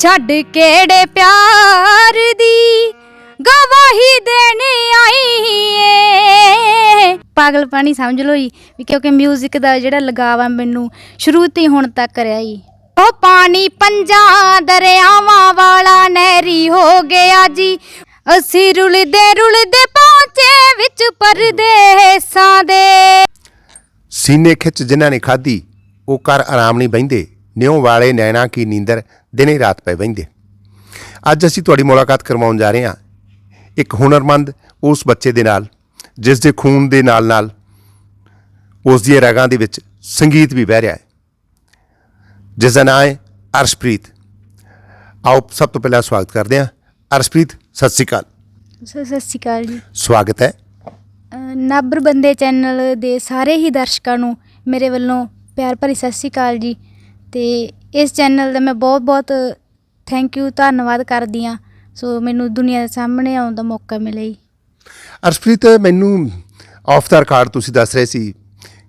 ਛੱਡ ਕਿਹੜੇ ਪਿਆਰ ਦੀ ਗਵਾਹੀ ਦੇਣ ਆਈ ਏ ਪਾਗਲ ਪਾਣੀ ਸਮਝ ਲਓ ਜੀ, ਵੀ ਕਿਉਂਕਿ 뮤직 ਦਾ ਜਿਹੜਾ ਲਗਾਵ ਆ ਮੈਨੂੰ, ਸ਼ੁਰੂ ਤੋਂ ਹੀ ਹੁਣ ਤੱਕ ਰਿਹਾ ਜੀ। ਉਹ ਪਾਣੀ ਪੰਜਾਂ ਦਰਿਆਵਾਂ ਵਾਲਾ ਨਹਿਰੀ ਹੋ ਗਿਆ ਜੀ। ਅਸੀਂ ਰੁਲਦੇ ਰੁਲਦੇ ਪਹੁੰਚੇ ਵਿੱਚ ਪਰਦੇਸਾਂ ਦੇ। ਸੀਨੇ ਖਿੱਚ ਜਿਨ੍ਹਾਂ ਨੇ ਖਾਧੀ, ਉਹ ਕਰ ਆਰਾਮ ਨਹੀਂ ਬਹਿੰਦੇ, ਨਿਉ ਵਾਲੇ ਨੈਣਾ ਕੀ ਨੀਂਦਰ ਦਿਨੇ ਰਾਤ ਪੈ ਬਹਿੰਦੇ। ਅੱਜ ਅਸੀਂ ਤੁਹਾਡੀ ਮੁਲਾਕਾਤ ਕਰਵਾਉਣ ਜਾ ਰਹੇ ਹਾਂ ਇੱਕ ਹੁਨਰਮੰਦ ਉਸ ਬੱਚੇ ਦੇ ਨਾਲ ਜਿਸ ਦੇ ਖੂਨ ਦੇ ਨਾਲ ਨਾਲ ਉਸ ਦੀਆਂ ਰਗਾਂ ਦੇ ਵਿੱਚ ਸੰਗੀਤ ਵੀ ਵਹਿ ਰਿਹਾ ਹੈ। ਜਿਸ ਦਾ ਨਾਮ ਹੈ ਅਰਸ਼ਪ੍ਰੀਤ। ਆਓ ਸਭ ਤੋਂ ਪਹਿਲਾਂ ਸਵਾਗਤ ਕਰਦੇ ਹਾਂ। ਅਰਸ਼ਪ੍ਰੀਤ ਸਤਿ ਸ਼੍ਰੀ ਅਕਾਲ। ਸਤਿ ਸਤਿ ਸ਼੍ਰੀ ਅਕਾਲ ਜੀ। ਸਵਾਗਤ ਹੈ। ਨਾਬਰ ਬੰਦੇ ਚੈਨਲ ਦੇ ਸਾਰੇ ਹੀ ਦਰਸ਼ਕਾਂ ਨੂੰ ਮੇਰੇ ਵੱਲੋਂ ਪਿਆਰ ਭਰੀ ਸਤਿ ਸ਼੍ਰੀ ਅਕਾਲ ਜੀ। ਤੇ ਇਸ ਚੈਨਲ ਦਾ ਮੈਂ ਬਹੁਤ ਬਹੁਤ ਥੈਂਕ ਯੂ ਧੰਨਵਾਦ ਕਰਦੀ ਆ ਸੋ ਮੈਨੂੰ ਦੁਨੀਆ ਦੇ ਸਾਹਮਣੇ ਆਉਣ ਦਾ ਮੌਕਾ ਮਿਲਿਆ ਜੀ। ਅਰਸ਼ਪ੍ਰੀਤ ਮੈਨੂੰ ਆਫ ਦਾ ਰਿਕਾਰਡ ਤੁਸੀਂ ਦੱਸ ਰਹੇ ਸੀ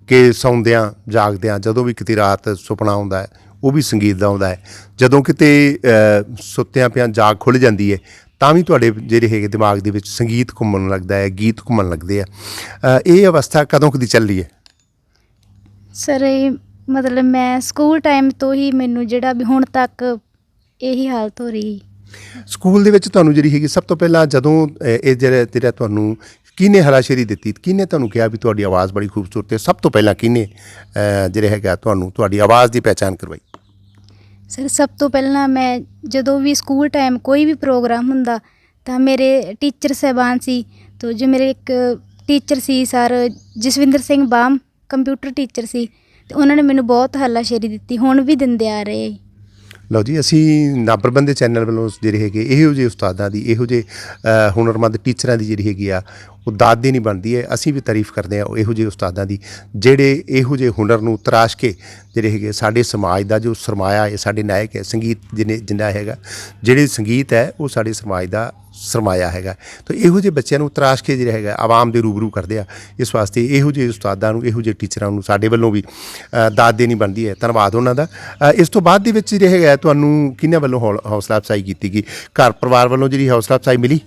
ਕਿ ਸੌਂਦਿਆਂ ਜਾਗਦਿਆਂ ਜਦੋਂ ਵੀ ਕਿਤੇ ਰਾਤ ਸੁਪਨਾ ਆਉਂਦਾ ਹੈ ਉਹ ਵੀ ਸੰਗੀਤ ਦਾ ਆਉਂਦਾ ਹੈ। ਜਦੋਂ ਕਿਤੇ ਸੁੱਤਿਆਂ ਪਿਆਂ ਜਾਗ ਖੁੱਲ ਜਾਂਦੀ ਹੈ ਤਾਂ ਵੀ ਤੁਹਾਡੇ ਜਿਹੜੇ ਹੈਗੇ ਦਿਮਾਗ ਦੇ ਵਿੱਚ ਸੰਗੀਤ ਘੁੰਮਣ ਲੱਗਦਾ ਹੈ ਗੀਤ ਘੁੰਮਣ ਲੱਗਦੇ ਆ। ਇਹ ਅਵਸਥਾ ਕਦੋਂ ਕਦੀ ਚੱਲ ਹੈ? ਸਰ ਇਹ ਮਤਲਬ ਮੈਂ ਸਕੂਲ ਟਾਈਮ ਤੋਂ ਹੀ ਮੈਨੂੰ ਜਿਹੜਾ ਵੀ ਹੁਣ ਤੱਕ ਇਹੀ ਹਾਲਤ ਹੋ ਰਹੀ ਸਕੂਲ ਦੇ ਵਿੱਚ ਤੁਹਾਨੂੰ ਜਿਹੜੀ ਹੈਗੀ ਸਭ ਤੋਂ ਪਹਿਲਾਂ ਜਦੋਂ ਇਹ ਜਿਹੜਾ ਤੇਰਾ ਤੁਹਾਨੂੰ ਕਿਹਨੇ ਹਲਾਸ਼ੇਰੀ ਦਿੱਤੀ? ਕਿਹਨੇ ਤੁਹਾਨੂੰ ਕਿਹਾ ਵੀ ਤੁਹਾਡੀ ਆਵਾਜ਼ ਬੜੀ ਖੂਬਸੂਰਤ ਹੈ ਸਭ ਤੋਂ ਪਹਿਲਾਂ ਕਿਹਨੇ ਜਿਹੜੇ ਹੈਗਾ ਤੁਹਾਨੂੰ ਤੁਹਾਡੀ ਆਵਾਜ਼ ਦੀ ਪਹਿਚਾਣ ਕਰਵਾਈ? ਸਰ ਸਭ ਤੋਂ ਪਹਿਲਾਂ ਮੈਂ ਜਦੋਂ ਵੀ ਸਕੂਲ ਟਾਈਮ ਕੋਈ ਵੀ ਪ੍ਰੋਗਰਾਮ ਹੁੰਦਾ ਤਾਂ ਮੇਰੇ ਟੀਚਰ ਸਹਿਬਾਨ ਸੀ। ਤੋ ਜੋ ਮੇਰੇ ਇੱਕ ਟੀਚਰ ਸੀ sir Jaswinder Singh Bam computer teacher ਸੀ। ਤੇ ਉਹਨਾਂ ਨੇ ਮੈਨੂੰ ਬਹੁਤ ਹੱਲਾਸ਼ੇਰੀ ਦਿੱਤੀ ਹੁਣ ਵੀ ਦਿੰਦੇ ਆ ਰਹੇ। ਲਓ ਜੀ ਅਸੀਂ ਨਾਬਰਬੰਦੇ ਚੈਨਲ ਵੱਲੋਂ ਜਿਹੜੇ ਹੈਗੇ ਇਹੋ ਜਿਹੇ ਉਸਤਾਦਾਂ ਦੀ ਇਹੋ ਜਿਹੇ ਅ, ਹੁਨਰਮੰਦ ਟੀਚਰਾਂ ਦੀ ਜਿਹੜੀ ਹੈਗੀ ਆ ਉਹ ਦਾਦ ਦੀ ਨਹੀਂ ਬਣਦੀ ਹੈ। ਅਸੀਂ ਵੀ ਤਾਰੀਫ ਕਰਦੇ ਹਾਂ ਉਹ ਇਹੋ ਜਿਹੇ ਉਸਤਾਦਾਂ ਦੀ ਜਿਹੜੇ ਇਹੋ ਜਿਹੇ ਹੁਨਰ ਨੂੰ ਤਰਾਸ਼ ਕੇ ਜਿਹੜੇ ਹੈਗੇ ਸਾਡੇ ਸਮਾਜ ਦਾ ਜੋ ਸਰਮਾਇਆ ਹੈ ਸਾਡੇ ਨਾਇਕ ਹੈ ਸੰਗੀਤ ਜਿਹਨੇ ਜਿੰਨਾ ਹੈਗਾ ਜਿਹੜੇ ਸੰਗੀਤ ਹੈ ਉਹ ਸਾਡੇ ਸਮਾਜ ਦਾ ਸਰਮਾਇਆ ਹੈਗਾ। ਤਾਂ ਇਹੋ ਜਿਹੇ ਬੱਚਿਆਂ ਨੂੰ ਤਰਾਸ਼ ਕੇ ਜਿਹੜਾ ਹੈਗਾ ਆਵਾਮ ਦੇ ਰੂਬਰੂ ਕਰਦੇ ਆ। ਇਸ ਵਾਸਤੇ ਇਹੋ ਜਿਹੇ ਉਸਤਾਦਾਂ ਨੂੰ ਇਹੋ ਜਿਹੇ ਟੀਚਰਾਂ ਨੂੰ ਸਾਡੇ ਵੱਲੋਂ ਵੀ ਅ, ਦਾਦ ਦੇਣੀ ਬਣਦੀ ਹੈ। ਧੰਨਵਾਦ ਉਹਨਾਂ ਦਾ। ਇਸ ਤੋਂ ਬਾਅਦ ਦੇ ਵਿੱਚ ਜਿਹੜਾ ਹੈਗਾ ਤੁਹਾਨੂੰ ਕਿਹਨਾਂ ਵੱਲੋਂ ਹੌਲ- ਹੌਸਲਾ ਅਫਸਾਈ ਕੀਤੀ ਗਈ? ਘਰ ਪਰਿਵਾਰ ਵੱਲੋਂ ਜਿਹੜੀ ਹੌਸਲਾ ਅਫਜ਼ਾਈ ਮਿਲੀ?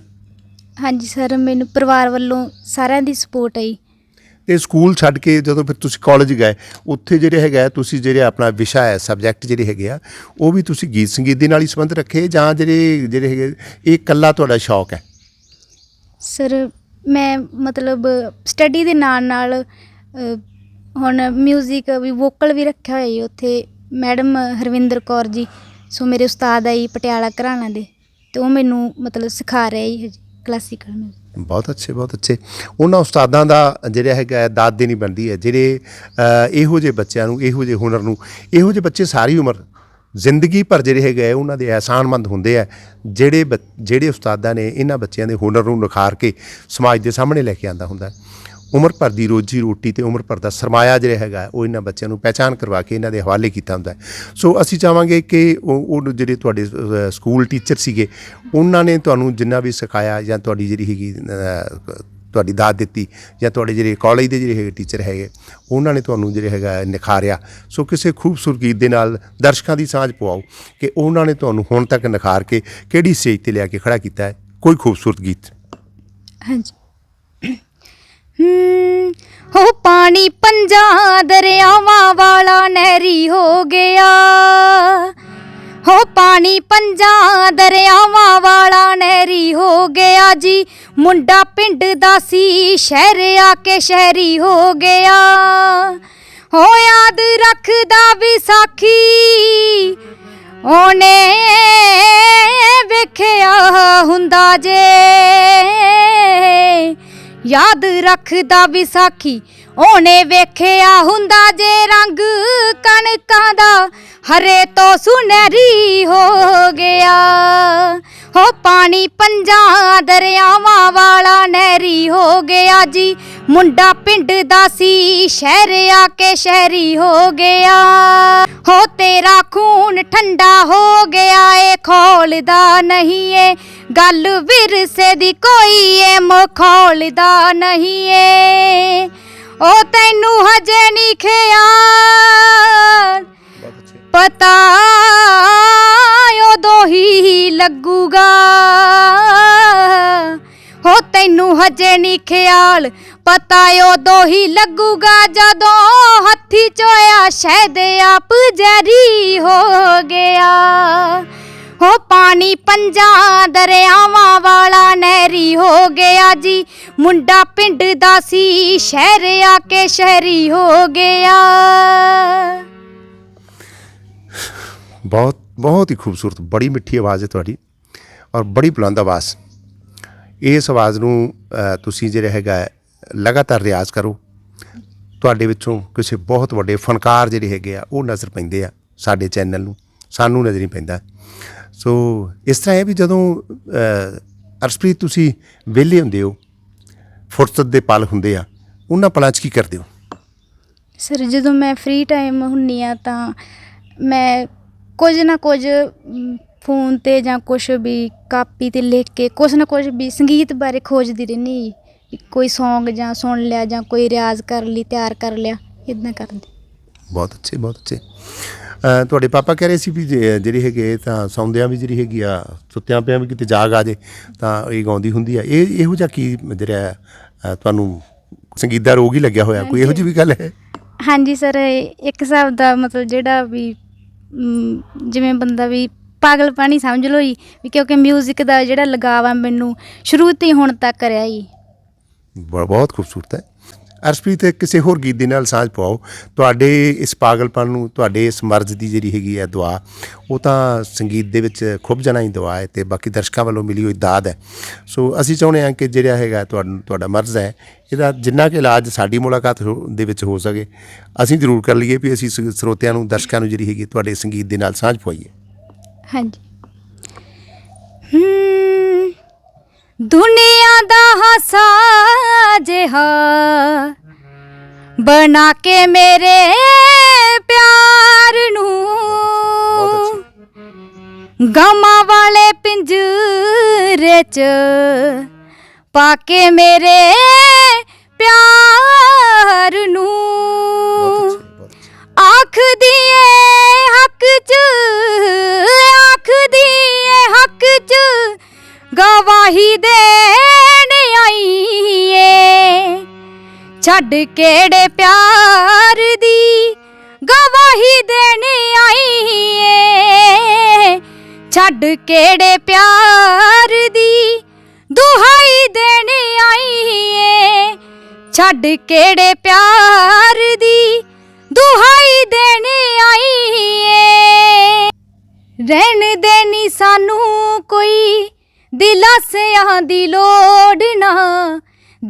ਹਾਂਜੀ ਸਰ ਮੈਨੂੰ ਪਰਿਵਾਰ ਵੱਲੋਂ ਸਾਰਿਆਂ ਦੀ ਸਪੋਰਟ ਆਈ। ਤੇ ਸਕੂਲ ਛੱਡ ਕੇ ਜਦੋਂ ਫਿਰ ਤੁਸੀਂ ਕਾਲਜ ਗਏ, ਉੱਥੇ ਜਿਹੜੇ ਹੈਗਾ ਤੁਸੀਂ ਜਿਹੜੇ ਆਪਣਾ ਵਿਸ਼ਾ ਹੈ ਸਬਜੈਕਟ ਜਿਹੜੇ ਹੈਗੇ ਆ, ਉਹ ਵੀ ਤੁਸੀਂ ਗੀਤ ਸੰਗੀਤ ਦੇ ਨਾਲ ਹੀ ਸੰਬੰਧ ਰੱਖੇ ਜਾਂ ਜਿਹੜੇ ਜਿਹੜੇ ਹੈਗੇ, ਇਹ ਇਕੱਲਾ ਤੁਹਾਡਾ ਸ਼ੌਕ ਹੈ? ਸਰ ਮੈਂ ਮਤਲਬ ਸਟੱਡੀ ਦੇ ਨਾਲ ਨਾਲ ਹੁਣ 뮤직 ਵੀ ਵੋਕਲ ਵੀ ਰੱਖਿਆ ਹੋਇਆ ਜੀ ਉੱਥੇ। ਮੈਡਮ ਹਰਵਿੰਦਰ ਕੌਰ ਜੀ, ਸੋ ਮੇਰੇ ਉਸਤਾਦ ਆਈ ਪਟਿਆਲਾ ਘਰਾਣਾ ਦੇ, ਤੇ ਉਹ ਮੈਨੂੰ ਮਤਲਬ ਸਿਖਾ ਰਹੇ ਜੀ ਕਲਾਸੀਕਲ ਮਿਊਜ਼ਿਕ ਬਹੁਤ ਅੱਛੇ ਬਹੁਤ ਅੱਛੇ। ਉਹਨਾਂ ਉਸਤਾਦਾਂ ਦਾ ਜਿਹੜਾ ਹੈਗਾ ਦਾਦ ਦੇਣੀ ਬਣਦੀ ਹੈ। ਜਿਹੜੇ ਇਹੋ ਜਿਹੇ ਬੱਚਿਆਂ ਨੂੰ ਇਹੋ ਜਿਹੇ ਹੁਨਰ ਨੂੰ ਇਹੋ ਜਿਹੇ ਬੱਚੇ ਸਾਰੀ ਉਮਰ ਜ਼ਿੰਦਗੀ ਭਰ ਜਿਹੜੇ ਹੈਗੇ ਆ, ਉਹਨਾਂ ਦੇ ਅਹਿਸਾਨਮੰਦ ਹੁੰਦੇ ਆ। ਜਿਹੜੇ ਬ- ਜਿਹੜੇ ਉਸਤਾਦਾਂ ਨੇ ਇਹਨਾਂ ਬੱਚਿਆਂ ਦੇ ਹੁਨਰ ਨੂੰ ਨਿਖਾਰ ਕੇ ਸਮਾਜ ਦੇ ਸਾਹਮਣੇ ਲੈ ਕੇ ਆਂਦਾ ਹੁੰਦਾ ਉਮਰ ਭਰ ਦੀ ਰੋਜੀ ਰੋਟੀ ਤੇ ਉਮਰ ਭਰ ਦਾ ਸਰਮਾਇਆ ਜਿਹੜਾ ਹੈਗਾ, ਉਹ ਇਹਨਾਂ ਬੱਚਿਆਂ ਨੂੰ ਪਹਿਚਾਨ ਕਰਵਾ ਕੇ ਇਹਨਾਂ ਦੇ ਹਵਾਲੇ ਕੀਤਾ ਹੁੰਦਾ ਸੋ ਅਸੀਂ ਚਾਹਾਂਗੇ ਕਿ ਉਹ ਉਹ ਜਿਹੜੇ ਤੁਹਾਡੇ ਸਕੂਲ ਟੀਚਰ ਸੀਗੇ, ਉਹਨਾਂ ਨੇ ਤੁਹਾਨੂੰ ਜਿੰਨਾ ਵੀ ਸਿਖਾਇਆ ਜਾਂ ਤੁਹਾਡੀ ਜਿਹੜੀ ਹੈਗੀ ਤੁਹਾਡੀ ਦਾਤ ਦਿੱਤੀ ਜਾਂ ਤੁਹਾਡੇ ਜਿਹੜੇ ਕਾਲਜ ਦੇ ਜਿਹੜੇ ਹੈਗੇ ਟੀਚਰ ਹੈਗੇ, ਉਹਨਾਂ ਨੇ ਤੁਹਾਨੂੰ ਜਿਹੜੇ ਹੈਗਾ ਨਿਖਾਰਿਆ। ਸੋ ਕਿਸੇ ਖੂਬਸੂਰਤ ਗੀਤ ਦੇ ਨਾਲ ਦਰਸ਼ਕਾਂ ਦੀ ਸਾਂਝ ਪਵਾਓ ਕਿ ਉਹਨਾਂ ਨੇ ਤੁਹਾਨੂੰ ਹੁਣ ਤੱਕ ਨਿਖਾਰ ਕੇ ਕਿਹੜੀ ਸਟੇਜ ਤੇ ਲਿਆ ਕੇ ਖੜਾ ਕੀਤਾ ਹੈ। ਕੋਈ ਖੂਬਸੂਰਤ ਗੀਤ? ਹਾਂਜੀ। ਹੋ। ਪਾਣੀ ਪੰਜਾਂ ਦਰਿਆਵਾਂ ਵਾਲਾ ਨਹਿਰੀ ਹੋ ਗਿਆ। ਹੋ ਪਾਣੀ ਪੰਜਾਂ ਦਰਿਆਵਾਂ ਵਾਲਾ ਨਹਿਰੀ ਹੋ ਗਿਆ ਜੀ। ਮੁੰਡਾ ਪਿੰਡ ਦਾ ਸੀ, ਸ਼ਹਿਰ ਆ ਕੇ ਸ਼ਹਿਰੀ ਹੋ ਗਿਆ। ਹੋ ਯਾਦ ਰੱਖਦਾ ਵਿਸਾਖੀ, ਉਹਨੇ ਵੇਖਿਆ ਹੁੰਦਾ ਜੇ ਯਾਦ ਰੱਖਦਾ ਵਿਸਾਖੀ। ਉਹਨੇ ਵੇਖਿਆ ਹੁੰਦਾ ਜੇ ਰੰਗ ਕਣਕਾਂ ਦਾ, ਹਰੇ ਤੋਂ ਸੁਨਹਿਰੀ ਹੋ ਗਿਆ। ਹੋ ਪਾਣੀ ਪੰਜਾਂ ਦਰਿਆਵਾਂ ਵਾਲਾ ਨਹਿਰੀ ਹੋ ਗਿਆ ਜੀ। ਮੁੰਡਾ ਪਿੰਡ ਦਾ ਸੀ, ਸ਼ਹਿਰ ਆ ਕੇ ਸ਼ਹਿਰੀ ਹੋ ਗਿਆ। ਹੋ ਤੇਰਾ ਖੂਨ ਠੰਡਾ ਹੋ ਗਿਆ ਏ, ਖੋਲਦਾ ਨਹੀਂ ਏ। ਗੱਲ ਵਿਰਸੇ ਦੀ ਕੋਈ ਏ ਮਖੌਲਦਾ ਨਹੀਂ ਏ ਉਹ ਤੈਨੂੰ ਹਜੇ ਨਹੀਂ ਖਿਆਲ। ਪਤਾ ਉਦੋਂ ਹੀ ਲੱਗੂਗਾ। ਹੋ ਤੈਨੂੰ ਹਜੇ ਨਹੀਂ ਖਿਆਲ। ਪਤਾ ਉਦੋਂ ਹੀ ਲੱਗੂਗਾ ਜਦੋਂ ਹੱਥੀ ਚੋਇਆ ਸ਼ਹਿਦ ਆਪ ਜਰੀ ਹੋ ਗਿਆ। ਹੋ ਪਾਣੀ ਪੰਜਾਂ ਦਰਿਆਵਾਂ ਵਾਲਾ ਨਹਿਰੀ ਹੋ ਗਿਆ ਜੀ। ਮੁੰਡਾ ਪਿੰਡ ਦਾ ਸੀ, ਸ਼ਹਿਰ ਆ ਕੇ ਸ਼ਹਿਰੀ ਹੋ ਗਿਆ। ਬਹੁਤ ਬਹੁਤ ਹੀ ਖੂਬਸੂਰਤ, ਬੜੀ ਮਿੱਠੀ ਆਵਾਜ਼ ਹੈ ਤੁਹਾਡੀ ਔਰ ਬੜੀ ਬੁਲੰਦ ਆਵਾਜ਼। ਇਸ ਆਵਾਜ਼ ਨੂੰ ਤੁਸੀਂ ਜਿਹੜਾ ਹੈਗਾ ਲਗਾਤਾਰ ਰਿਆਜ਼ ਕਰੋ। ਤੁਹਾਡੇ ਵਿੱਚੋਂ ਕਿਸੇ ਬਹੁਤ ਵੱਡੇ ਫਨਕਾਰ ਜਿਹੜੇ ਹੈਗੇ ਆ, ਉਹ ਨਜ਼ਰ ਪੈਂਦੇ ਆ ਸਾਡੇ ਚੈਨਲ ਨੂੰ। ਸਾਨੂੰ ਨਜ਼ਰ ਨਹੀਂ ਪੈਂਦਾ। ਸੋ ਇਸ ਤਰ੍ਹਾਂ ਹੈ ਵੀ ਜਦੋਂ ਅਰਸ਼ਪ੍ਰੀਤ ਤੁਸੀਂ ਵਿਹਲੇ ਹੁੰਦੇ ਹੋ ਫੁਰਸਤ ਦੇ ਪਲ ਹੁੰਦੇ ਆ ਉਹਨਾਂ ਪਲਾਂ 'ਚ ਕੀ ਕਰਦੇ ਹੋ? ਸਰ ਜਦੋਂ ਮੈਂ ਫ੍ਰੀ ਟਾਈਮ ਹੁੰਨੀ ਆ ਤਾਂ ਮੈਂ ਕੁਝ ਨਾ ਕੁਝ ਫੋਨ ਤੇ ਜਾਂ ਕੁਝ ਵੀ ਕਾਪੀ ਤੇ ਲਿਖ ਕੇ ਕੁਝ ਨਾ ਕੁਝ ਵੀ ਸੰਗੀਤ ਬਾਰੇ ਖੋਜਦੀ ਰਹਿੰਦੀ ਕੋਈ Song ਜਾਂ ਸੁਣ ਲਿਆ ਜਾਂ ਕੋਈ ਰਿਆਜ਼ ਕਰ ਲਈ ਤਿਆਰ ਕਰ ਲਿਆ ਇਦਾਂ ਕਰਦੀ। ਬਹੁਤ ਅੱਛੇ ਬਹੁਤ ਅੱਛੇ। ਤੁਹਾਡੇ ਪਾਪਾ ਕਹਿ ਰਹੇ ਸੀ ਵੀ ਜੇ- ਜਿਹੜੀ ਹੈਗੇ ਤਾਂ ਸੌਂਦਿਆਂ ਵੀ ਜਿਹੜੀ ਹੈਗੀ ਆ ਸੁੱਤਿਆਂ ਪਿਆਂ ਵੀ ਕਿਤੇ ਜਾਗ ਆ ਜੇ ਤਾਂ ਇਹ ਗਾਉਂਦੀ ਹੁੰਦੀ ਆ। ਇਹ ਇਹੋ ਜਿਹਾ ਕੀ ਜਿਹੜਾ ਅ, ਤੁਹਾਨੂੰ ਸੰਗੀਤ ਦਾ ਰੋਗ ਹੀ ਲੱਗਿਆ ਹੋਇਆ? ਕੋਈ ਇਹੋ ਜਿਹੀ ਵੀ ਗੱਲ ਹੈ? ਹਾਂਜੀ ਸਰ ਇੱਕ ਹਿਸਾਬ ਦਾ ਮਤਲਬ ਜਿਹੜਾ ਵੀ ਮ, ਜਿਵੇਂ ਬੰਦਾ ਵੀ ਪਾਗਲਪਾਣੀ ਸਮਝ ਲਓ ਜੀ ਵੀ ਕਿਉਂਕਿ 뮤직 ਦਾ ਜਿਹੜਾ ਲਗਾਵ ਆ ਮੈਨੂੰ ਸ਼ੁਰੂ ਤੋਂ ਹੀ ਹੁਣ ਤੱਕ ਰਿਹਾ ਜੀ। ਬ- ਬਹੁਤ ਖੂਬਸੂਰਤ ਹੈ। ਅਰਸ਼ਪ੍ਰੀਤ ਕਿਸੇ ਹੋਰ ਗੀਤ ਦੇ ਨਾਲ ਸਾਂਝ ਪਾਓ ਤੁਹਾਡੇ ਇਸ ਪਾਗਲਪਨ ਨੂੰ ਤੁਹਾਡੇ ਇਸ ਮਰਜ਼ ਦੀ ਜਿਹੜੀ ਹੈਗੀ ਹੈ ਦੁਆ ਉਹ ਤਾਂ ਸੰਗੀਤ ਦੇ ਵਿੱਚ ਖੁੱਭ ਜਾਣਾ ਹੀ ਦੁਆ ਹੈ ਤੇ ਬਾਕੀ ਦਰਸ਼ਕਾਂ ਵੱਲੋਂ ਮਿਲੀ ਹੋਈ ਦਾਦ ਹੈ। ਸੋ ਅਸੀਂ ਚਾਹੁੰਦੇ ਹਾਂ ਕਿ ਜਿਹੜਾ ਹੈਗਾ ਤੁਹਾਨੂੰ ਤੁਹਾਡਾ ਮਰਜ਼ ਹੈ ਇਹਦਾ ਜਿੰਨਾ ਕਿ ਇਲਾਜ ਸਾਡੀ ਮੁਲਾਕਾਤ ਹੋ- ਦੇ ਵਿੱਚ ਹੋ ਸਕੇ। ਅਸੀਂ ਜ਼ਰੂਰ ਕਰ ਲਈਏ ਵੀ ਅਸੀਂ ਸਰੋਤਿਆਂ ਨੂੰ ਦਰਸ਼ਕਾਂ ਨੂੰ ਜਿਹੜੀ ਹੈਗੀ ਤੁਹਾਡੇ ਸੰਗੀਤ ਦੇ ਨਾਲ ਸਾਂਝ ਪਾਈਏ ਹਾਂਜੀ। ਹਮ, ਦੁਨੀਆ ਦਾ ਹਾਸਾ ਜਿਹਾ ਬਣਾ ਕੇ ਮੇਰੇ ਪਿਆਰ ਨੂੰ। ਗਮਾਂ ਵਾਲੇ ਪਿੰਜਰੇ ਚ ਪਾ ਕੇ ਮੇਰੇ ਪਿਆਰ ਛੱਡ ਕਿਹੜੇ ਪਿਆਰ ਦੀ ਗਵਾਹੀ ਦੇਣ ਆਈਏ? ਛੱਡ ਕਿਹੜੇ ਪਿਆਰ ਦੀ ਦੁਹਾਈ ਦੇਣ ਆਈਏ? ਛੱਡ ਕਿਹੜੇ ਪਿਆਰ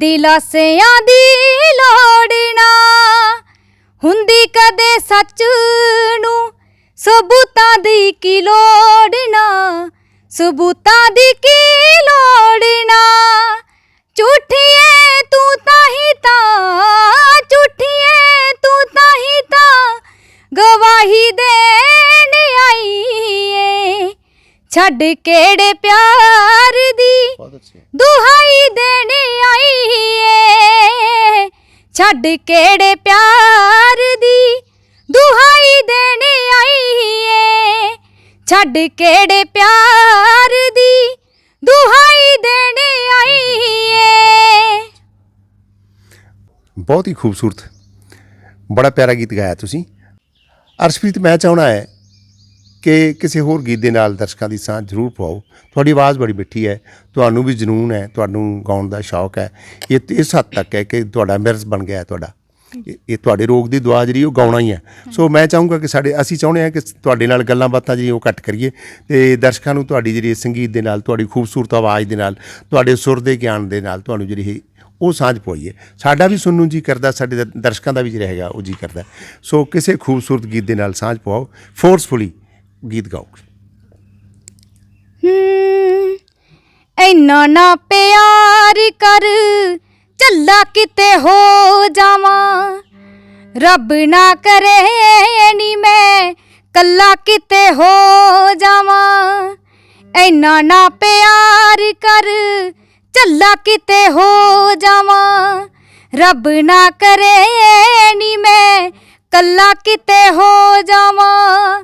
ਦਿਲਾਸਿਆਂ ਦੀ ਲੋੜ ਹੁੰਦੀ ਕਦੇ ਸੱਚ ਨੂੰ, ਸਬੂਤਾਂ ਦੀ ਕੀ ਲੋੜ ਸਬੂਤਾਂ ਦੀ ਕੀ ਲੋੜ ਨਾ। ਝੂਠੀਏ ਤੂੰ ਤਾਂ ਹੀ ਤਾਂ ਝੂਠੀਏ ਤੂੰ ਤਾਂ ਹੀ ਤਾਂ। ਗਵਾਹੀ ਦੇਣ ਆਈ ਛੱਡ ਕਿਹੜੇ ਪਿਆਰ ਦੀ ਬਹੁਤ ਅੱਛੇ ਦੁਹਾਈ ਦੇਣ ਆਈਏ ਛੱਡ ਕਿਹੜੇ ਪਿਆਰ ਦੀ ਦੁਹਾਈ ਦੇਣ ਆਈਏ ਛੱਡ ਕਿਹੜੇ ਪਿਆਰ ਦੀ ਦੁਹਾਈ ਦੇਣ ਆਈਏ ਬਹੁਤ ਹੀ ਖੂਬਸੂਰਤ ਬੜਾ ਪਿਆਰਾ ਗੀਤ ਗਾਇਆ ਤੁਸੀਂ ਅਰਸ਼ਪ੍ਰੀਤ ਮੈਂ ਚਾਹਣਾ ਹੈ ਕਿ ਕਿਸੇ ਹੋਰ ਗੀਤ ਦੇ ਨਾਲ ਦਰਸ਼ਕਾਂ ਦੀ ਸਾਂਝ ਜ਼ਰੂਰ ਪਾਓ ਤੁਹਾਡੀ ਆਵਾਜ਼ ਬੜੀ ਮਿੱਠੀ ਹੈ, ਤੁਹਾਨੂੰ ਵੀ ਜਨੂਨ ਹੈ, ਤੁਹਾਨੂੰ ਗਾਉਣ ਦਾ ਸ਼ੌਕ ਹੈ। ਇਹ ਇਸ ਹੱਦ ਤੱਕ ਹੈ ਕਿ ਤੁਹਾਡਾ ਮਿਰਜ਼ ਬਣ ਗਿਆ ਹੈ ਤੁਹਾਡਾ। ਇਹ ਇਹ ਤੁਹਾਡੇ ਰੋਗ ਦੀ ਦੁਆ ਜਿਹੜੀ ਉਹ ਗਾਉਣਾ ਹੀ ਹੈ। ਸੋ ਮੈਂ ਚਾਹੂੰਗਾ ਕਿ ਸਾਡੇ, ਅਸੀਂ ਚਾਹੁੰਦੇ ਹਾਂ ਕਿ ਤੁਹਾਡੇ ਨਾਲ ਗੱਲਾਂ ਬਾਤਾਂ ਜਿਹੜੀਆਂ ਉਹ ਘੱਟ ਕਰੀਏ ਤੇ ਦਰਸ਼ਕਾਂ ਨੂੰ ਤੁਹਾਡੀ ਜਿਹੜੀ ਸੰਗੀਤ ਦੇ ਨਾਲ, ਤੁਹਾਡੀ ਖੂਬਸੂਰਤ ਆਵਾਜ਼ ਦੇ ਨਾਲ, ਤੁਹਾਡੇ ਸੁਰ ਦੇ ਗਿਆਨ ਦੇ ਨਾਲ ਤੁਹਾਨੂੰ ਜਿਹੜੀ ਉਹ ਸਾਂਝ ਪਵਾਈਏ। ਸਾਡਾ ਵੀ ਸੁਣਨ ਨੂੰ ਜੀ ਕਰਦਾ, ਸਾਡੇ ਦ- ਦਰਸ਼ਕਾਂ ਦਾ ਵੀ ਜਿਹੜਾ ਹੈਗਾ ਉਹ ਜੀ ਕਰਦਾ। ਸੋ ਕਿਸੇ ਖੂਬਸੂਰਤ ਗੀਤ ਦੇ ਨਾਲ ਸਾਂਝ ਪਾਓ ਫੋਰਸਫੁਲੀ ਗੀਤ ਗਾਓ। ਹਮ, ਇੰਨਾ ਨਾ ਪਿਆਰ ਕਰ ਚੱਲਾ ਕਿਤੇ ਹੋ ਜਾਵਾਂ। ਰੱਬ ਨਾ ਕਰੇ ਨੀ ਮੈਂ ਕੱਲਾ ਕਿਤੇ ਹੋ ਜਾਵਾਂ। ਇੰਨਾ ਨਾ ਪਿਆਰ ਕਰ ਚੱਲਾ ਕਿਤੇ ਹੋ ਜਾਵਾਂ। ਰੱਬ ਨਾ ਕਰੇ ਨੀ ਮੈਂ ਕੱਲਾ ਕਿਤੇ ਹੋ ਜਾਵਾਂ।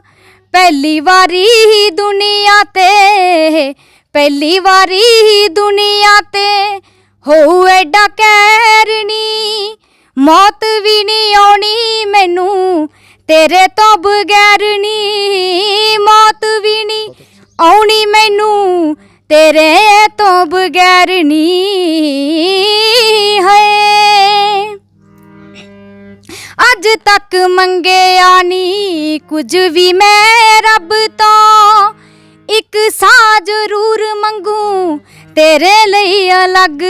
ਪਹਿਲੀ ਵਾਰੀ ਹੀ ਦੁਨੀਆ ਤੇ, ਪਹਿਲੀ ਵਾਰੀ ਹੀ ਦੁਨੀਆ ਤੇ ਹੋਊ ਐਡਾ ਕਹਿਰਨੀ ਮੌਤ ਵੀ ਨਹੀਂ ਆਉਣੀ ਮੈਨੂੰ, ਤੇਰੇ ਤੋਂ ਬਗੈਰ ਨਹੀਂ ਮੌਤ ਵੀ ਨਹੀਂ ਆਉਣੀ ਮੈਨੂੰ, ਤੇਰੇ ਤੋਂ ਬਗੈਰ ਨਹੀਂ ਹੈ ਅੱਜ ਤੱਕ ਮੰਗਿਆ ਨੀ ਕੁਝ ਵੀ ਮੈਂ ਰੱਬ ਤੋਂ। ਇੱਕ ਸਾਹ ਜ਼ਰੂਰ ਮੰਗੂ ਤੇਰੇ ਲਈ ਅਲੱਗ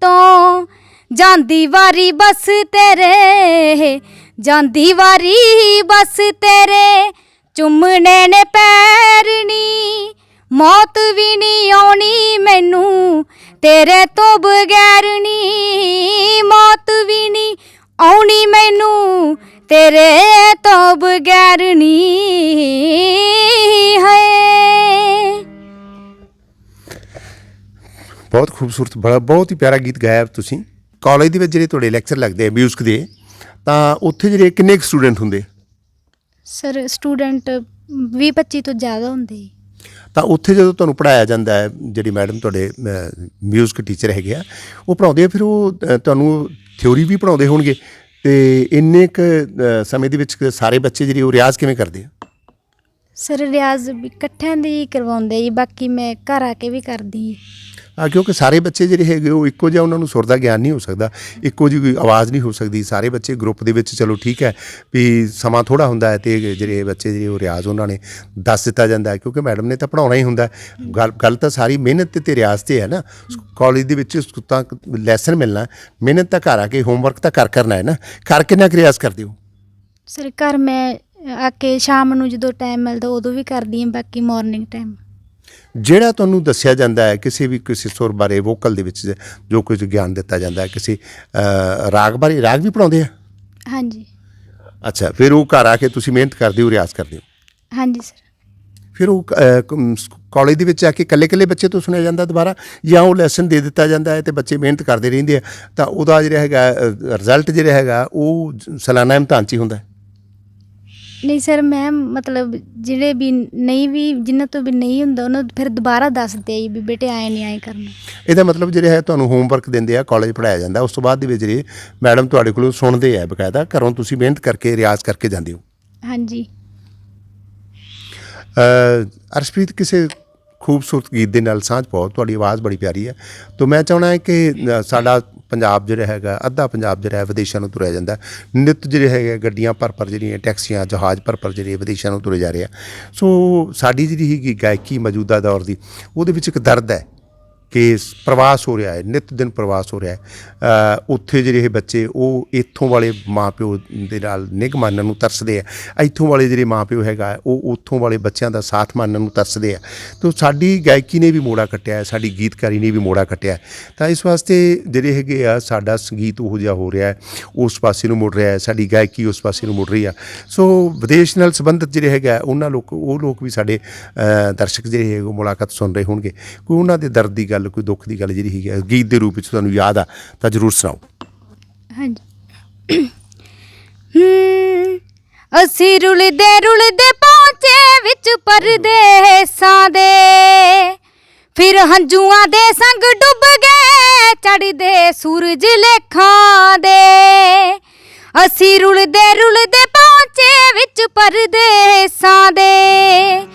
ਤੋਂ। ਜਾਂਦੀ ਵਾਰੀ ਬਸ ਤੇਰੇ, ਜਾਂਦੀ ਵਾਰੀ ਬਸ ਤੇਰੇ, ਚੁੰਮਣੇ ਨੇ ਪੈਰਨੀ, ਮੌਤ ਵੀ ਨਹੀਂ ਆਉਣੀ ਮੈਨੂੰ, ਤੇਰੇ ਤੋਂ ਬਗੈਰ ਨਹੀਂ, ਮੌਤ ਵੀ ਨਹੀਂ ਆਉਣੀ ਮੈਨੂੰ ਤੇਰੇ ਤੋਂ ਬਗੈਰ ਨੀ ਹੈ ਬਹੁਤ ਖੂਬਸੂਰਤ ਬੜਾ ਬਹੁਤ ਹੀ ਪਿਆਰਾ ਗੀਤ ਗਾਇਆ ਤੁਸੀਂ। ਕਾਲਜ ਦੇ ਵਿੱਚ ਜਿਹੜੇ ਤੁਹਾਡੇ ਲੈਕਚਰ ਲੱਗਦੇ ਆ ਮਿਊਜ਼ਿਕ ਦੇ ਤਾਂ ਉੱਥੇ ਜਿਹੜੇ ਕਿੰਨੇ ਕੁ ਸਟੂਡੈਂਟ ਹੁੰਦੇ? ਸਰ ਸਟੂਡੈਂਟ 20 25 ਤੋਂ ਜ਼ਿਆਦਾ ਹੁੰਦੇ। ਤਾਂ ਉੱਥੇ ਜਦੋਂ ਤੁਹਾਨੂੰ ਪੜਾਇਆ ਜਾਂਦਾ ਹੈ ਜਿਹੜੀ ਮੈਡਮ ਤੁਹਾਡੇ ਮਿਊਜ਼ਿਕ ਟੀਚਰ ਹੈਗੇ ਆ ਉਹ ਪੜਾਉਂਦੇ ਆ ਫਿਰ ਉਹ ਤੁਹਾਨੂੰ ਥਿਉਰੀ ਵੀ ਪੜਾਉਂਦੇ ਹੋਣਗੇ ਤੇ ਇੰਨੇ ਕ ਸਮੇਂ ਦੇ ਵਿੱਚ ਸਾਰੇ ਬੱਚੇ ਜਿਹੜੇ ਉਹ ਰਿਆਜ਼ ਕਿਵੇਂ ਕਰਦੇ ਆ ਸਰ, ਰਿਆਜ਼ ਇਕੱਠਿਆਂ ਦੇ ਹੀ ਕਰਵਾਉਂਦੇ ਜੀ, ਬਾਕੀ ਮੈਂ ਘਰ ਆ ਕੇ ਵੀ ਕਰਦੀ ਜੀ। ਆ ਕਿਉਂਕਿ ਸਾਰੇ ਬੱਚੇ ਜਿਹੜੇ ਹੈਗੇ ਉਹ ਇੱਕੋ ਜਿਹਾ ਉਹਨਾਂ ਨੂੰ ਸੁਰ ਦਾ ਗਿਆਨ ਨਹੀਂ ਹੋ ਸਕਦਾ। ਇੱਕੋ ਜਿਹੀ ਕੋਈ ਆਵਾਜ਼ ਨਹੀਂ ਹੋ ਸਕਦੀ। ਸਾਰੇ ਬੱਚੇ ਗਰੁੱਪ ਦੇ ਵਿੱਚ ਚਲੋ ਠੀਕ ਹੈ ਵੀ ਸਮਾਂ ਥੋੜਾ ਹੁੰਦਾ ਹੈ ਤੇ ਜਿਹੜੇ ਬੱਚੇ ਜਿਹੜੇ ਉਹ ਰਿਆਜ਼ ਉਹਨਾਂ ਨੇ ਦੱਸ ਦਿੱਤਾ ਜਾਂਦਾ ਹੈ, ਕਿਉਂਕਿ ਮੈਡਮ ਨੇ ਤਾਂ ਪੜਾਉਣਾ ਹੀ ਹੁੰਦਾ ਗੱਲ ਗੱਲ ਤਾਂ ਸਾਰੀ ਮਿਹਨਤ ਤੇ- ਤੇ ਰਿਆਜ਼ ਤੇ ਹੈ ਨਾ। ਕਾਲਜ ਦੇ ਵਿੱਚ ਤਾਂ ਲੈਸਨ ਮਿਲਣਾ ਮਿਹਨਤ ਤਾਂ ਘਰ ਆ ਕੇ, ਹੋਮਵਰਕ ਤਾਂ ਕਰ ਕਰਨਾ ਹੈ ਨਾ। ਕਰ ਕਿੰਨਾ ਕੁ ਰਿਆਜ਼ ਕਰਦੇ ਹੋ? ਸਰ, ਘਰ ਮੈਂ ਆ ਕੇ ਸ਼ਾਮ ਨੂੰ ਜਦੋਂ ਟਾਈਮ ਮਿਲਦਾ ਉਦੋਂ ਵੀ ਕਰਦੀ ਹਾਂ, ਬਾਕੀ ਮਾਰਨਿੰਗ ਟਾਈਮ ਜਿਹੜਾ ਤੁਹਾਨੂੰ ਦੱਸਿਆ ਜਾਂਦਾ ਹੈ ਕਿਸੇ ਵੀ ਕਿਸੇ ਸੁਰ ਬਾਰੇ ਵੋਕਲ ਦੇ ਵਿੱਚ ਜੋ ਕੁਝ ਗਿਆਨ ਦਿੱਤਾ ਜਾਂਦਾ ਹੈ ਕਿਸੇ ਰਾਗ ਬਾਰੇ ਰਾਗ ਵੀ ਪੜਾਉਂਦੇ ਆ? ਹਾਂਜੀ। ਅੱਛਾ ਫਿਰ ਉਹ ਘਰ ਆ ਕੇ ਤੁਸੀਂ ਮਿਹਨਤ ਕਰਦੇ ਹੋ ਰਿਆਜ਼ ਕਰਦੇ ਹੋ? ਹਾਂਜੀ ਸਰ। ਫਿਰ ਉਹ ਕਾਲਜ ਦੇ ਵਿੱਚ ਆ ਕੇ ਇਕੱਲੇ-ਇਕੱਲੇ ਬੱਚੇ ਤੋਂ ਸੁਣਿਆ ਜਾਂਦਾ ਦੁਬਾਰਾ? ਜਾਂ ਉਹ ਲੈਸਨ ਦੇ ਦਿੱਤਾ ਜਾਂਦਾ ਹੈ ਤੇ ਬੱਚੇ ਮਿਹਨਤ ਕਰਦੇ ਰਹਿੰਦੇ ਆ? ਤਾਂ ਉਹਦਾ ਜਿਹੜਾ ਹੈਗਾ ਰਿਜ਼ਲਟ ਜਿਹੜਾ ਹੈਗਾ ਉਹ ਸਾਲਾਨਾ ਇਮਤਿਹਾਨ 'ਚ ਹੀ ਹੁੰਦਾ ਹੈ। ਨਹੀਂ ਸਰ ਮੈਂ ਮਤਲਬ ਜਿਹੜੇ ਵੀ ਨਹੀਂ ਵੀ ਜਿਨ੍ਹਾਂ ਤੋਂ ਵੀ ਨਹੀਂ ਹੁੰਦਾ ਉਹਨਾਂ ਨੂੰ ਫਿਰ ਦੁਬਾਰਾ ਦੱਸਦੇ ਆ ਜੀ ਵੀ ਬੇਟੇ ਆਏ ਨਹੀਂ ਆਏ ਕਰਨਾ। ਇਹਦਾ ਮਤਲਬ ਜਿਹੜਾ ਹੈ ਤੁਹਾਨੂੰ ਹੋਮਵਰਕ ਦਿੰਦੇ ਆ ਕਾਲਜ ਪੜਾਇਆ ਜਾਂਦਾ ਉਸ ਤੋਂ ਬਾਅਦ ਦੇ ਵਿੱਚ ਜਿਹੜੇ ਮੈਡਮ ਤੁਹਾਡੇ ਕੋਲੋਂ ਸੁਣਦੇ ਆ ਬਕਾਇਦਾ ਘਰੋਂ ਤੁਸੀਂ ਮਿਹਨਤ ਕਰਕੇ ਰਿਆਜ਼ ਕਰਕੇ ਜਾਂਦੇ ਹੋ। ਹਾਂਜੀ। ਅ, ਅਰਸ਼ਪ੍ਰੀਤ ਕਿਸੇ ਖੂਬਸੂਰਤ ਗੀਤ ਦੇ ਨਾਲ ਸਾਂਝ ਪਾਓ, ਤੁਹਾਡੀ ਆਵਾਜ਼ ਬੜੀ ਪਿਆਰੀ ਹੈ। ਤਾਂ ਮੈਂ ਚਾਹਣਾ ਹੈ ਕਿ ਸਾਡਾ ਪੰਜਾਬ ਜਿਹੜਾ ਹੈਗਾ, ਅੱਧਾ ਪੰਜਾਬ ਜਿਹੜਾ ਹੈ, ਵਿਦੇਸ਼ਾਂ ਨੂੰ ਤੁਰਿਆ ਜਾਂਦਾ ਹੈ। ਜਿਹੜੇ ਹੈਗੇ ਗੱਡੀਆਂ ਭਰ ਭਰ ਜਿਹੜੀਆਂ, ਟੈਕਸੀਆਂ, ਜਹਾਜ਼ ਭਰ ਭਰ ਜਿਹੜੇ ਵਿਦੇਸ਼ਾਂ ਨੂੰ ਤੁਰੇ ਜਾ ਰਹੇ ਆ। ਸੋ ਸਾਡੀ ਜਿਹੜੀ ਹੈਗੀ ਗਾਇਕੀ ਮੌਜੂਦਾ ਦੌਰ ਦੀ, ਉਹਦੇ ਵਿੱਚ ਇੱਕ ਦਰਦ ਹੈ। ਕਿ ਪ੍ਰਵਾਸ ਹੋ ਰਿਹਾ ਹੈ, ਨਿਤ ਦਿਨ ਪ੍ਰਵਾਸ ਹੋ ਰਿਹਾ ਹੈ। ਉੱਥੇ ਜਿਹੜੇ ਇਹ ਬੱਚੇ, ਉਹ ਇੱਥੋਂ ਵਾਲੇ ਮਾਪਿਓ ਦੇ ਨਾਲ ਨਿਗ ਮੰਨਣ ਨੂੰ ਤਰਸਦੇ ਆ। ਇੱਥੋਂ ਵਾਲੇ ਜਿਹੜੇ ਮਾਪਿਓ ਹੈਗਾ, ਉਹ ਉੱਥੋਂ ਵਾਲੇ ਬੱਚਿਆਂ ਦਾ ਸਾਥ ਮੰਨਣ ਨੂੰ ਤਰਸਦੇ ਆ। ਤੋ ਸਾਡੀ ਗਾਇਕੀ ਨੇ ਵੀ ਮੋੜਾ ਕੱਟਿਆ ਸਾਡੀ ਗੀਤਕਾਰੀ ਨੇ ਵੀ ਮੋੜਾ ਕੱਟਿਆ ਤਾਂ ਇਸ ਵਾਸਤੇ ਜਿਹੜੇ ਹੈਗੇ ਆ, ਸਾਡਾ ਸੰਗੀਤ ਉਹ ਜਿਹਾ ਹੋ ਰਿਹਾ ਹੈ, ਉਸ ਪਾਸੇ ਨੂੰ ਮੁੜ ਰਿਹਾ ਹੈ, ਸਾਡੀ ਗਾਇਕੀ ਉਸ ਪਾਸੇ ਨੂੰ ਮੁੜ ਰਹੀ ਆ। ਸੋ ਵਿਦੇਸ਼ ਨਾਲ ਸੰਬੰਧਿਤ ਜਿਹੜੇ ਹੈਗਾ ਉਹਨਾਂ ਲੋਕ, ਉਹ ਲੋਕ ਵੀ ਸਾਡੇ ਦਰਸ਼ਕ ਜਿਹੜੇ ਹੈਗੇ, ਉਹ ਮੁਲਾਕਾਤ ਸੁਣ ਰਹੇ ਹੋਣਗੇ। ਕੋਈ ਉਹਨਾਂ ਦੇ ਦਰਦ ਦੀ ਗੱਲ ਕੋਈ ਦੁੱਖ ਦੀ ਗੱਲ ਜਿਹੜੀ ਹੈਗੀ ਹੈ ਗੀਤ ਦੇ ਰੂਪ ਵਿੱਚ ਤੁਹਾਨੂੰ ਯਾਦ ਆ, ਤਾਂ ਜ਼ਰੂਰ ਸੁਣਾਓ। ਹਾਂਜੀ। ਅਸੀਂ ਰੁਲਦੇ ਰੁਲਦੇ ਪਹੁੰਚੇ ਵਿੱਚ ਪਰਦੇਸਾਂ ਦੇ। ਫਿਰ ਹੰਝੂਆਂ ਦੇ ਸੰਗ ਡੁੱਬ ਗਏ ਚੜਦੇ ਸੂਰਜ ਲੇਖਾਂ ਦੇ। ਅਸੀਂ ਰੁਲਦੇ ਰੁਲਦੇ ਪਹੁੰਚੇ ਵਿੱਚ ਪਰਦੇਸਾਂ ਦੇ।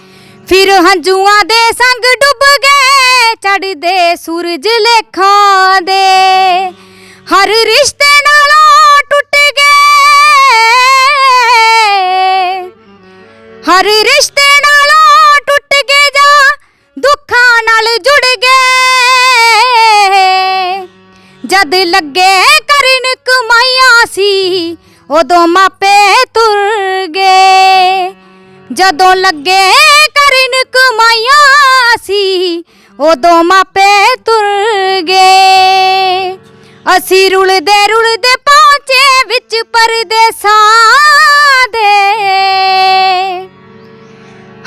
ਫਿਰ ਹੰਝੂਆਂ ਦੇ ਸੰਗ ਡੁੱਬ ਗਏ ਚੜਦੇ ਸੂਰਜ ਲੇਖਾਂ ਦੇ। ਹਰ ਰਿਸ਼ਤੇ ਨਾਲੋਂ ਟੁੱਟ ਗਏ। ਹਰ ਰਿਸ਼ਤੇ ਨਾਲੋਂ ਟੁੱਟ ਗਏ ਜਾਂ ਦੁੱਖਾਂ ਨਾਲ ਜੁੜ ਗਏ। ਜਦ ਲੱਗੇ ਕਰਨ ਕਮਾਈਆਂ ਸੀ, ਉਦੋਂ ਮਾਪੇ ਤੁਰ ਗਏ। ਜਦੋਂ ਲੱਗੇ ਕਮਾਈਆਂ ਸੀ, ਉਦੋਂ ਮਾਪੇ ਤੁਰ ਗਏ। ਅਸੀਂ ਰੁਲਦੇ ਰੁਲਦੇ ਪਹੁੰਚੇ ਵਿੱਚ ਪਰਦੇਸਾਂ ਦੇ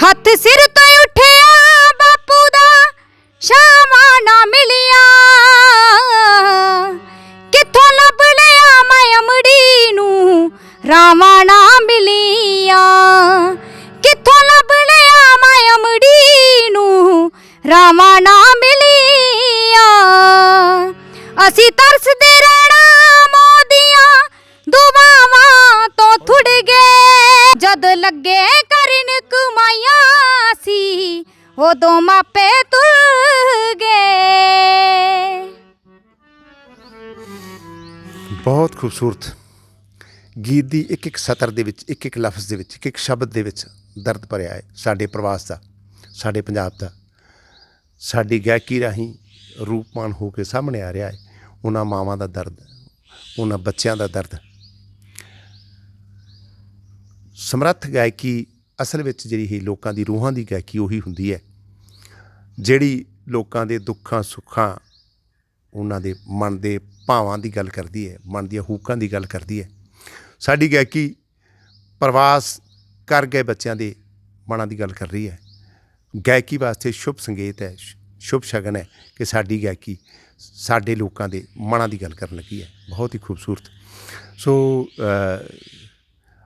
ਹੱਥ ਸਿਰ ਤੋਂ ਉੱਠਿਆ ਬਹੁਤ ਖੂਬਸੂਰਤ ਗੀਤ ਦੀ ਇੱਕ ਇੱਕ ਸਤਰ ਦੇ ਵਿੱਚ, ਇੱਕ ਇੱਕ ਲਫ਼ਜ਼ ਦੇ ਵਿੱਚ, ਇੱਕ ਇੱਕ ਸ਼ਬਦ ਦੇ ਵਿੱਚ ਦਰਦ ਭਰਿਆ ਹੈ ਸਾਡੇ ਪ੍ਰਵਾਸ ਦਾ, ਸਾਡੇ ਪੰਜਾਬ ਦਾ। ਸਾਡੀ ਗਾਇਕੀ ਰਾਹੀਂ ਰੂਪਮਾਨ ਹੋ ਕੇ ਸਾਹਮਣੇ ਆ ਰਿਹਾ ਹੈ ਉਹਨਾਂ ਮਾਵਾਂ ਦਾ ਦਰਦ, ਉਹਨਾਂ ਬੱਚਿਆਂ ਦਾ ਦਰਦ। ਸਮਰੱਥ ਗਾਇਕੀ ਅਸਲ ਵਿੱਚ ਜਿਹੜੀ ਹੀ ਲੋਕਾਂ ਦੀ ਰੂਹਾਂ ਦੀ ਗਾਇਕੀ ਉਹੀ ਹੁੰਦੀ ਹੈ, ਜਿਹੜੀ ਲੋਕਾਂ ਦੇ ਦੁੱਖਾਂ, ਸੁੱਖਾਂ ਉਹਨਾਂ ਦੇ ਮਨ ਦੇ ਭਾਵਾਂ ਦੀ ਗੱਲ ਕਰਦੀ ਹੈ, ਮਨ ਦੀਆਂ ਹੂਕਾਂ ਦੀ ਗੱਲ ਕਰਦੀ ਹੈ। ਸਾਡੀ ਗਾਇਕੀ ਪ੍ਰਵਾਸ ਕਰ ਗਏ ਬੱਚਿਆਂ ਦੇ ਮਨਾਂ ਦੀ ਗੱਲ ਕਰ ਰਹੀ ਹੈ। ਗਾਇਕੀ ਵਾਸਤੇ ਸ਼ੁਭ ਸੰਗੀਤ ਹੈ ਸ਼ੁਭ ਸ਼ਗਨ ਹੈ ਕਿ ਸਾਡੀ ਗਾਇਕੀ ਸਾਡੇ ਲੋਕਾਂ ਦੇ ਮਨਾਂ ਦੀ ਗੱਲ ਕਰਨ ਲੱਗੀ ਹੈ। ਬਹੁਤ ਹੀ ਖੂਬਸੂਰਤ। ਸੋ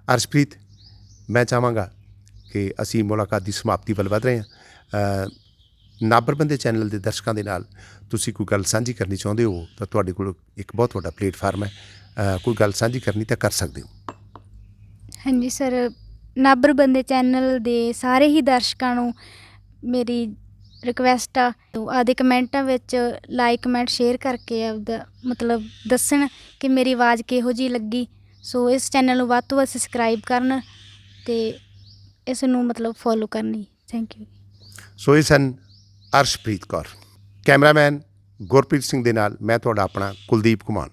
ਅਰਸ਼ਪ੍ਰੀਤ, ਮੈਂ ਚਾਹਾਂਗਾ ਕਿ ਅਸੀਂ ਮੁਲਾਕਾਤ ਦੀ ਸਮਾਪਤੀ ਵੱਲ ਵਧ ਰਹੇ ਹਾਂ। ਅ, ਨਾਬਰ ਬੰਦੇ ਚੈਨਲ ਦੇ ਦਰਸ਼ਕਾਂ ਦੇ ਨਾਲ ਤੁਸੀਂ ਕੋਈ ਗੱਲ ਸਾਂਝੀ ਕਰਨੀ ਚਾਹੁੰਦੇ ਹੋ ਤਾਂ ਤੁਹਾਡੇ ਕੋਲ ਇੱਕ ਬਹੁਤ ਵੱਡਾ ਪਲੇਟਫਾਰਮ ਹੈ। ਕੋਈ ਗੱਲ ਸਾਂਝੀ ਕਰਨੀ ਤਾਂ ਕਰ ਸਕਦੇ ਹੋ। ਹਾਂਜੀ ਸਰ ਨਾਬਰ ਬੰਦੇ ਚੈਨਲ ਦੇ ਸਾਰੇ ਹੀ ਦਰਸ਼ਕਾਂ ਨੂੰ ਮੇਰੀ ਰਿਕਵੈਸਟ ਆ। ਆਦੇ ਕਮੈਂਟਾਂ ਵਿੱਚ ਲਾਈਕ ਕਮੈਂਟ ਸ਼ੇਅਰ ਕਰਕੇ ਆਪਦਾ ਮਤਲਬ ਦੱਸਣ ਕਿ ਮੇਰੀ ਆਵਾਜ਼ ਕਿਹੋ ਜੀ ਲੱਗੀ। ਸੋ ਇਸ ਚੈਨਲ ਨੂੰ ਵੱਧ ਤੋਂ ਵੱਧ ਸਬਸਕ੍ਰਾਈਬ ਕਰਨ ਤੇ ਇਸ ਨੂੰ ਮਤਲਬ ਫੋਲੋ ਕਰਨੀ। ਥੈਂਕ ਯੂ ਸੋ ਇਹ ਸਨ ਅਰਸ਼ਪ੍ਰੀਤ ਕੌਰ ਕੈਮਰਾਮੈਨ ਗੁਰਪ੍ਰੀਤ ਸਿੰਘ ਦੇ ਨਾਲ ਮੈਂ ਤੁਹਾਡਾ ਆਪਣਾ ਕੁਲਦੀਪ ਕੁਮਾਰ।